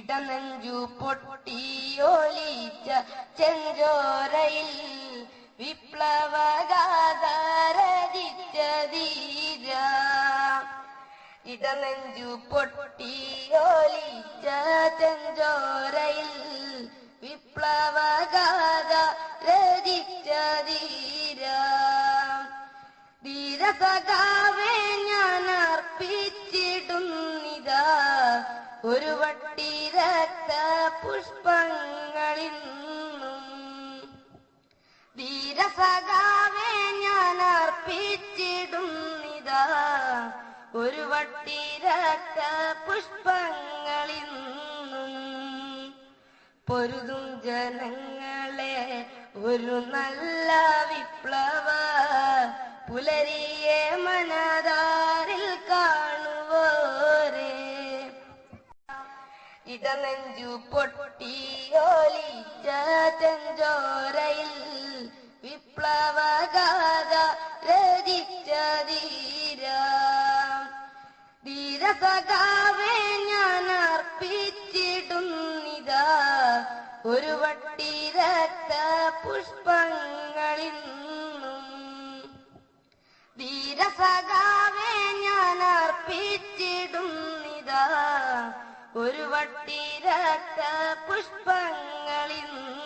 ഇടനെഞ്ചു പൊട്ടിയോലിച്ച ചെഞ്ചോരയിൽ വിപ്ലവഗാതാരതിച്ച ഇടനെഞ്ചു പൊട്ടിയോലിച്ച ചെഞ്ചോരയിൽ വിപ്ലവഗാഥ രചിച്ച ധീര ധീരസഖാവേ ഞാൻ അർപ്പിച്ചിടുന്നിതാ. ഒരു വട്ടി ഒരു വട്ടി രക്ത പുഷ്പങ്ങളിന്നും പൊരുതും ജനങ്ങളെ ഒരു നല്ല വിപ്ലവ പുലരിയെ മനതാരിൽ കാണുവോരേ. ഇടനെഞ്ചു പൊട്ടിയോലിച്ച ധീരസഖാവേ ഞാൻ അർപ്പിച്ചിടുന്നിതാ. ഒരു വട്ടി രക്ത പുഷ്പങ്ങളിന്നും. ധീരസഖാവേ ഞാൻ അർപ്പിച്ചിടുന്നിതാ. ഒരു വട്ടി രക്ത പുഷ്പങ്ങളിന്നും.